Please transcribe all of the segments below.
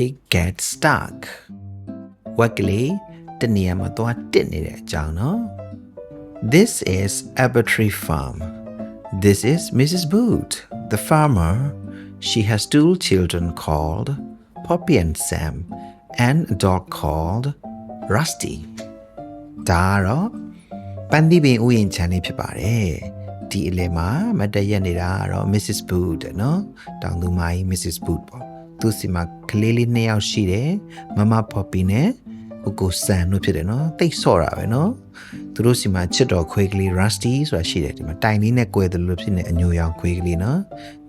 pig gets stuck ဝက်ကလေးတနေရာမှာသွားတစ်နေတဲ့အကြောင်းနော် This is Abertree Farm. This is Mrs. Boot, the farmer. She has two children called Poppy and Sam, and a dog called Rusty. ဒါကတော့ပန်းသီးပင်ဥယျာဉ်ခြံလေးဖြစ်ပါတယ်ဒီအလဲမှာမတ်တရက်နေတာကတော့ Mrs. Boot တဲ့နော်တောင်သူမကြီး Mrs. Boot ပေါ့ သူစီမှာကလေးလေးနှစ်ယောက်ရှိတယ်မမ Poppy နဲ့ကိုကိုဆန်တို့ဖြစ်တယ်နော်တိတ်ဆော့တာပဲနော်သူတို့စီမှာချစ်တော်ခွေးကလေး Rusty ဆိုတာရှိတယ်ဒီမှာတိုင်လေးနဲ့꿰တယ်လို့ဖြစ်နေအညိုရောင်ခွေးကလေးနော်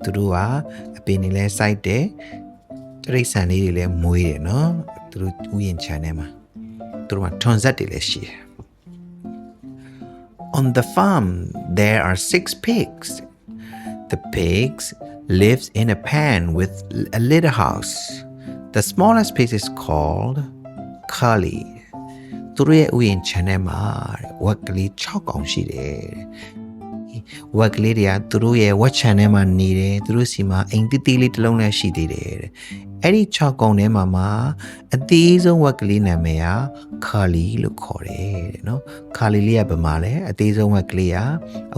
သူတို့ကအပင်တွေလဲစိုက်တယ်တရိတ်ဆန်လေးတွေလည်းမွေးတယ်နော်သူတို့ဥယျာဉ်ခြံထဲမှာသူတို့ကထွန်ဆက်တွေလည်းရှိတယ် On the farm, there are six pigs. The pigs lives in a pen with a little house. The smallest pig is called Curly. သူတို့ရဲ့ဥယျာဉ်ခြံထဲမှာဝက်ကလေး6ကောင်ရှိတယ်။ဝက်ကလေးတွေကသူတို့ရဲ့ဝက်ခြံထဲမှာနေတယ်။သူတို့စီမှာအိမ်တိတိလေးတစ်လုံးလည်းရှိသေးတယ်တဲ့။အဲ့ဒီ6ကောင်ထဲမှာမှာအသေးဆုံးဝက်ကလေးနာမည်ကခါလီလို့ခေါ်တယ်တဲ့နော်။ခါလီလေးကဘယ်မှာလဲ။အသေးဆုံးဝက်ကလေးက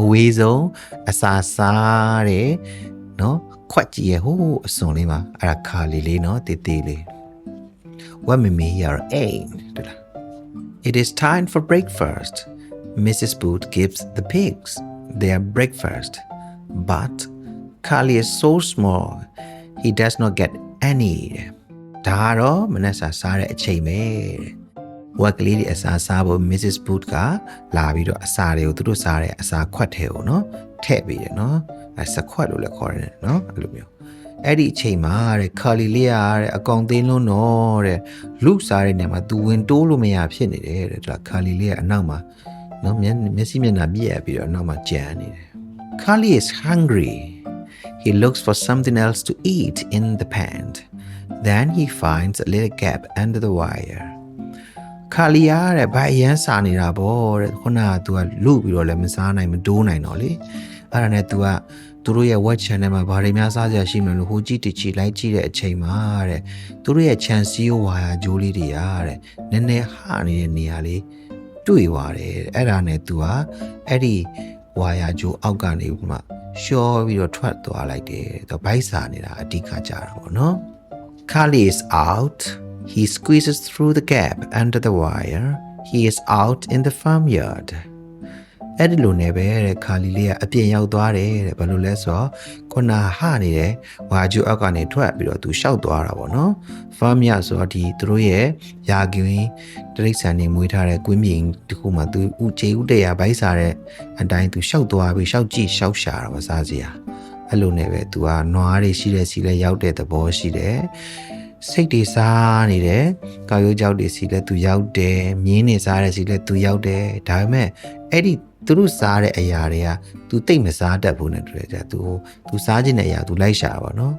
အဝေးဆုံးအစာစားတဲ့ နော်။ခွက်ကြီးရဲ့ဟိုးအစွန်လေးမှာအဲ့ဒါခါလီလေးနော်တေးသေးလေး။ What made me hear aim တဲ့လား It is time for breakfast. Mrs. Boot gives the pigs their breakfast. But Carly is so small, he does not get any. ဒါကတော့မနက်စာစားတဲ့အချိန်ပဲတဲ့။ဝက်ကလေးတွေအစာစားဖို့ Mrs. Boot ကလာပြီးတော့အစာတွေကိုသူတို့စားတဲ့အစာခွက်ထဲကိုနော်ထည့်ပေးတယ်နော်။ အဲစခွက်လို့လည်းခေါ်တယ်နော်အဲ့လိုမျိုး။အဲ့ဒီအချိန်မှာတဲ့ခါလီလေးရတဲ့အကောင်သေးလုံးတော့တဲ့လူစားတဲ့နေရာမှာသူဝင်တိုးလို့မရဖြစ်နေတယ်တဲ့ဒါခါလီလေးကအနောက်မှာနော်မျက်မျက်စိမျက်နှာပြည့်ရပြီးတော့အနောက်မှာကြံနေတယ် Carly is hungry he looks for something else to eat in the pan then he finds a little gap under the wire ခါလီရတဲ့ဘာအရန်စာနေတာပေါ့တဲ့ခုနက तू ကလူပြီးတော့လည်းမစားနိုင်မတိုးနိုင်တော့လေ အဲ့ဒါနဲ့ तू ကသူတို့ရဲ့ web channel မှာဘာတွေများစားကြရှိမလဲလို့ဟိုကြည့်တချီလိုက်ကြည့်တဲ့အချိန်မှာတဲ့သူတို့ရဲ့ channel CEO ဝါယာဂျိုးလေးတွေရတဲ့နည်းနည်းဟနေတဲ့နေရာလေးတွေ့သွားတယ်အဲ့ဒါနဲ့ तू ကအဲ့ဒီဝါယာဂျိုးအောက်ကနေပြီးမှရှော့ပြီးတော့ထွက်သွားလိုက်တယ်သူဘိုက်စာနေတာအဓိကကြတာပေါ့နော် Carly is out. He squeezes through the gap under the wire. He is out in the farmyard. အဲ့ဒီလိုနဲ့ပဲတဲ့ခါလီလေးကအပြင်ရောက်သွားတယ်တဲ့ဘာလို့လဲဆိုတော့ခုနဟနေတဲ့ဝါကျူအောက်ကနေထွက်ပြီးတော့သူရှောက်သွားတာပေါ့နော်ဖားမြဆိုတော့ဒီသူတို့ရဲ့ယာကင်းတရိတ်ဆန်နေမွေးထားတဲ့ကွင်းမြင်တစ်ခုမှသူဥချေဥတရာဘိုက်စားတဲ့အတိုင်းသူရှောက်သွားပြီးရှောက်ကြည့်ရှောက်ရှာတာပါစားစရာအဲ့လိုနဲ့ပဲသူကနွားတွေရှိတဲ့စီလဲရောက်တဲ့သဘောရှိတယ်စိတ်တွေစားနေတယ်ကောက်ရိုးကြောက်တွေစီလဲသူရောက်တယ်မြင်းနေစားတဲ့စီလဲသူရောက်တယ်ဒါပေမဲ့အဲ့ဒီ သူတို့စားတဲ့အရာတွေက तू တိတ်မစားတတ်ဘူးနဲ့တူတယ်ကြာ तू तू စားခြင်းတဲ့အရာ तू လိုက်ရှာပါနော်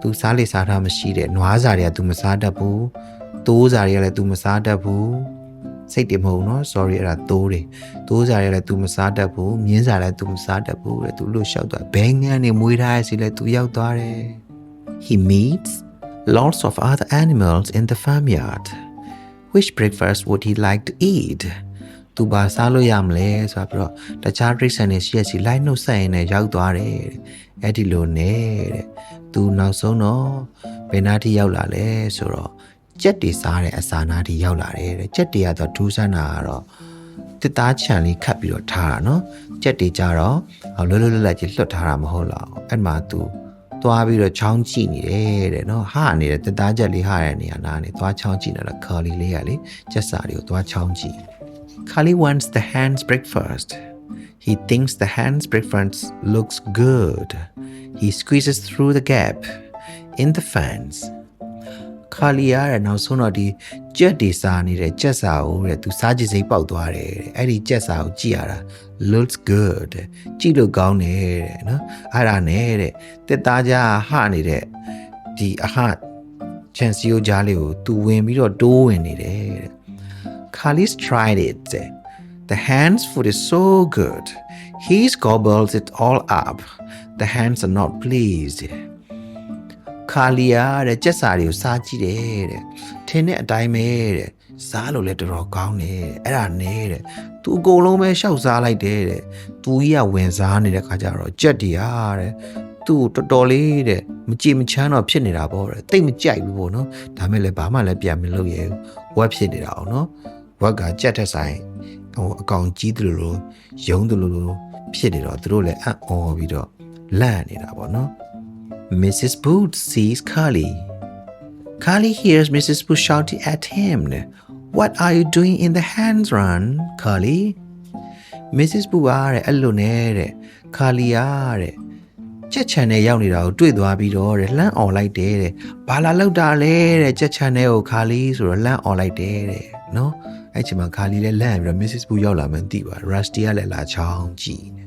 तू စားလေစားထားမရှိတဲ့နွားစားတွေက तू မစားတတ်ဘူးတိုးစားတွေကလည်း तू မစားတတ်ဘူးစိတ်တွေမဟုတ်နော် sorry အဲ့ဒါတိုးတွေတိုးစားတွေကလည်း तू မစားတတ်ဘူးမြင်းစားလည်း तू မစားတတ်ဘူးတဲ့ तू လို့ရှောက်သွားဘဲငန်းနေမွေးထားရစီလဲ तू ရောက်သွားတယ် he meets lots of other animals in the farmyard which breakfast would he like to eat သူပါစားလို့ရမလဲဆိုတော့ပြီးတော့တခြား trick ဆန်တွေရှိရစီလိုက်နှုတ်ဆက်ရင်လည်းရောက်သွားတယ်တဲ့အဲ့ဒီလိုနဲ့တဲ့သူနောက်ဆုံးတော့ဘယ်နာထိရောက်လာလဲဆိုတော့ကြက်တွေစားတဲ့အစာနာထိရောက်လာတယ်တဲ့ကြက်တွေကတော့ဒူးဆန်းတာကတော့တစ်သားချံလေးခတ်ပြီးတော့ထားတာနော်ကြက်တွေကြတော့လွတ်လွတ်လပ်လပ်ကြီးလွတ်ထားတာမဟုတ်လားအဲ့မှာသူသွားပြီးတော့ချောင်းကြည့်နေတယ်တဲ့နော်ဟာနေတဲ့တစ်သားချက်လေးဟာတဲ့နေရာနားနေသွားချောင်းကြည့်နေတာခါလီလေးကလေကြက်စာတွေကိုသွားချောင်းကြည့် Carly wants the hand's breakfast. He thinks the hand's breakfast looks good. He squeezes through the gap in the fence. Carly ရတဲ့နောက်ဆုံးတော့ဒီကြက်တွေစားနေတဲ့ကြက်စာကိုတဲ့သူစားကြည့်စိတ်ပေါက်သွားတယ်တဲ့အဲ့ဒီကြက်စာကိုကြည့်ရတာ looks good တဲ့ကြည့်လို့ကောင်းတယ်တဲ့နော်အဲ့ဒါနဲ့တဲ့တက်သားကြဟနေတဲ့ဒီအဟချန်စီယိုကြားလေးကိုသူဝင်ပြီးတော့တိုးဝင်နေတယ် တဲ့ Carly's tried it. The hand's food is so good. He's gobbles it all up. The hands are not pleased. ခါလီယာတဲ့ကြက်စာတွေကိုစားကြည့်တယ်တဲ့ထင်းတဲ့အတိုင်းပဲတဲ့စားလို့လည်းတော်တော်ကောင်းတယ်တဲ့အဲ့ဒါနဲ့တဲ့သူအကုန်လုံးပဲရှောက်စားလိုက်တယ်တဲ့သူကြီးကဝင်စားနေတဲ့ခါကျတော့ကြက်တရားတဲ့သူ့ကိုတော်တော်လေးတဲ့မကြည်မချမ်းတော့ဖြစ်နေတာပေါ့တဲ့တိတ်မကြိုက်ဘူးပေါ့နော်ဒါမဲ့လည်းဘာမှလည်းပြန်မလုပ်ရဘူးဝက်ဖြစ်နေတာအောင်နော် ဝက်ကကြက်တဲ့ဆိုင်ဟိုအကောင်ကြီးတယ်လို့ယုံတယ်လို့ဖြစ်နေတော့သူတို့လည်းအံ့ဩပြီးတော့လန့်နေတာပေါ့နော် Mrs. Booth sees Carly. Carly hears Mrs. Booth shouting at him. What are you doing in the hands run, Carly? Mrs. Booth ကတဲ့အဲ့လိုနဲ့တဲ့ Carly ကတဲ့ချက်ချန်နဲ့ရောက်နေတာကိုတွေ့သွားပြီးတော့တဲ့လှမ်းអော်လိုက်တယ်တဲ့ဘာလာလောက်တာလဲတဲ့ချက်ချန်နဲ့ကို Carly ဆိုတော့လှမ်းអော်လိုက်တယ်တဲ့နော် အဲ့ချိန်မှာ Carly လည်းလန့်ပြီးတော့ Mrs. Booth ရောက်လာမှန်းသိပါ Rusty ကလည်းလာချောင်းကြည့်နေ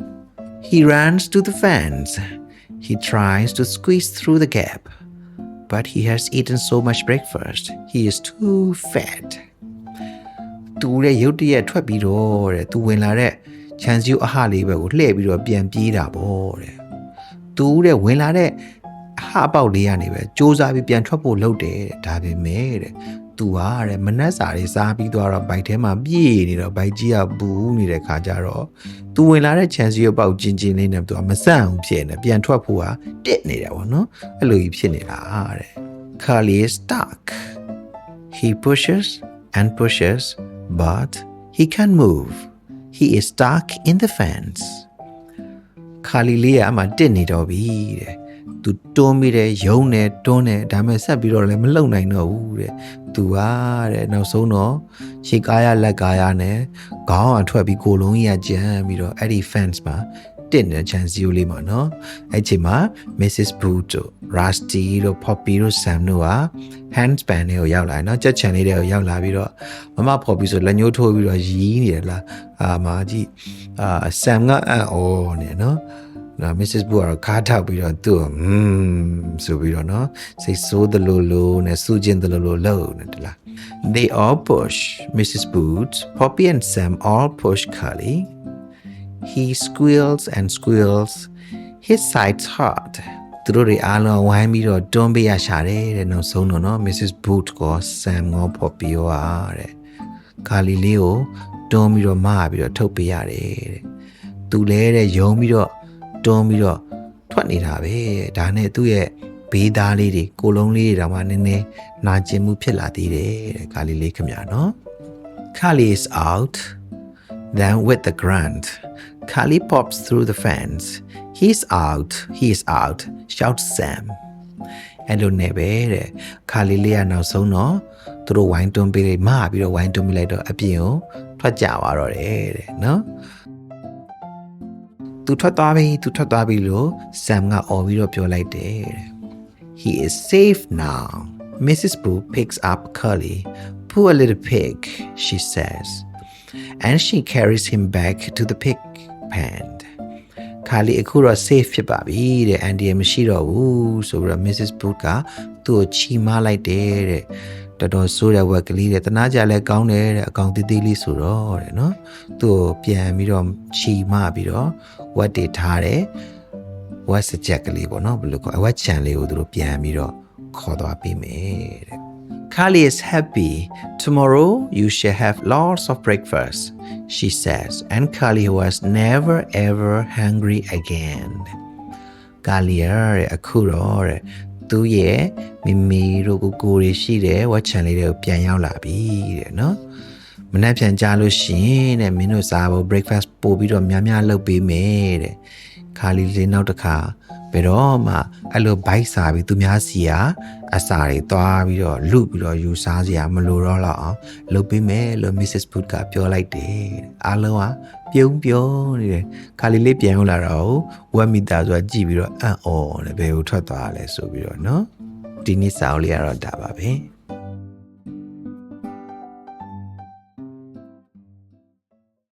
He runs to the fence. He tries to squeeze through the gap, but he has eaten so much breakfast. He is too fat. သူတဲ့ရုတ်တရက်ထွက်ပြီးတော့တဲ့သူဝင်လာတဲ့ခြံစည်းအဟလေးဘက်ကိုလှည့်ပြီးတော့ပြန်ပြေးတာပေါ့တဲ့သူတဲ့ဝင်လာတဲ့အဟအပေါက်လေးကနေပဲစူးစမ်းပြီးပြန်ထွက်ဖို့လုပ်တယ်တဲ့ဒါပေမဲ့တဲ့ သူဟာတဲ့မနှက်စာလေးစားပြီးသွားတော့ဘိုက်ထဲမှာပြေးနေတော့ဘိုက်ကြီးကဘူးနေတဲ့ခါကျတော့သူဝင်လာတဲ့ခြံစည်းအပေါက်ကျင်ကျင်လေးနဲ့သူကမဆန့်ဘူးဖြစ်နေပြန်ထွက်ဖို့ဟာတစ်နေတယ်ပေါ့နော်အဲ့လိုကြီးဖြစ်နေတာတဲ့ Carly is stuck He pushes and pushes, but he can't move. He is stuck in the fence. ခါလီလေးကအမှတစ်နေတော့ပြီတဲ့။ तू တွန်းပြီးတဲ့ယုံနေတွန်းနေဒါပေမဲ့ဆက်ပြီးတော့လည်းမလုံနိုင်တော့ဘူးတဲ့။ तू ကတဲ့နောက်ဆုံးတော့ရှေ့ကားရလက်ကားရနဲ့ခေါင်းအထွက်ပြီးကိုယ်လုံးကြီးကကြမ်းပြီးတော့အဲ့ဒီ fence မှာတစ်နေတဲ့ချန်စီယိုလေးမှာနော်အဲ့ချိန်မှာ Mrs. Booth တို့ Rusty တို့ Poppy တို့ Sam တို့က handspan တွေကိုရောက်လာတယ်နော်ကြက်ချန်လေးတွေကိုရောက်လာပြီးတော့မမ Poppy ဆိုလက်ညှိုးထိုးပြီးတော့ရီးနေတယ်လားအာမာကြီးအာ Sam ကအံ့ဩနေနော် နော် Mrs. Booth ကတော့ခါထောက်ပြီးတော့သူ့ကိုอืมဆိုပြီးတော့နော်စိတ်ဆိုးတယ်လို့လို့နဲ့စူးကျင်တယ်လို့လို့လို့နေတယ်လား They all push Mrs. Booth Poppy and Sam all push Carly he squeals and squeals his sides hurt သူတို့တွေအားလုံးဝိုင်းပြီးတော့တွန်းပေးရရှာတယ်တဲ့နောက်ဆုံးတော့နော် Mrs. Booth က Sam ကိုပေါ်ပြီးတော့တဲ့ကာလီလေးကိုတွန်းပြီးတော့မပြီးတော့ထုတ်ပေးရတယ်တဲ့သူလဲတဲ့ယုံပြီးတော့ တွန်းပြီးတော့ထွက်နေတာပဲဒါနဲ့သူ့ရဲ့ဘေးသားလေးတွေကိုလုံးလေးတွေတောင်မှနည်းနည်းနာကျင်မှုဖြစ်လာသေးတယ်တဲ့ကာလီလေးခင်ဗျာနော် Carly is out Then, with the grunt, Kali pops through the fence. He's out, he's out, shouts Sam. အဲ့လိုနဲ့ပဲတဲ့ခါလေးလေးကနောက်ဆုံးတော့သူတို့ဝိုင်းတွန်းပေးလိုက်မပြီးတော့ဝိုင်းတွန်းပေးလိုက်တော့အပြင်ကိုထွက်ကြသွားတော့တယ်တဲ့နော် သူထွက်သွားပြီသူထွက်သွားပြီလို့ Sam ကអော်ပြီးတော့ပြောလိုက်တယ်တဲ့ He is safe now. Mrs. Boo picks up Curly. Poor little pig, she says. And she carries him back to the pig pen. ခါလီအခုတော့ safe ဖြစ်ပါပြီတဲ့အန်ဒီရမရှိတော့ဘူးဆိုပြီးတော့ Mrs. Booth ကသူ့ကိုချီမလိုက်တယ်တဲ့ တော်တော်ဆိုးတဲ့ဝက်ကလေးတဲ့တနာကြလဲကောင်းတယ်တဲ့အကောင်သေးသေးလေးဆိုတော့တဲ့နော်သူ့ကိုပြန်ပြီးတော့ချီမပြီးတော့ဝက်တွေထားတယ်ဝက်စကြက်ကလေးပေါ့နော်ဘယ်လိုခေါ်အဝက်ချန်လေးကိုသူတို့ပြန်ပြီးတော့ခေါ်သွားပေးမယ်တဲ့ Carly is happy. Tomorrow you shall have lots of breakfast, she says, and Carly was never ever hungry again. Carly ရဲ့အခုတော့တဲ့ သူရဲ့မိမိတို့ကိုကိုရီရှိတဲ့ဝက်ချန်လေးတွေကိုပြန်ရောက်လာပြီတဲ့နော်မနေ့ပြန်ကြလို့ရှရင်တဲ့မင်းတို့စားဖို့ breakfast ပို့ပြီးတော့များများလုပ်ပေးမယ်တဲ့ခါလီလေးနောက်တစ်ခါ ဘယ်တော့မှအဲ့လိုဘိုက်စာပြီးသူများစီကအစာတွေသွားပြီးတော့လုပြီးတော့ယူစားစရာမလိုတော့လောက်အောင်လုပ်ပေးမယ်လို့ Mrs. Food ကပြောလိုက်တယ်အားလုံးကပြုံးပြုံးနေတယ်ခါလီလေးပြန်ဟုတ်လာတော့ဝက်မီတာဆိုတာကြည့်ပြီးတော့အံ့ဩတယ်ဘယ်ကိုထွက်သွားလဲဆိုပြီးတော့နော်ဒီနေ့စာအုပ်လေးကတော့ဒါပါပဲ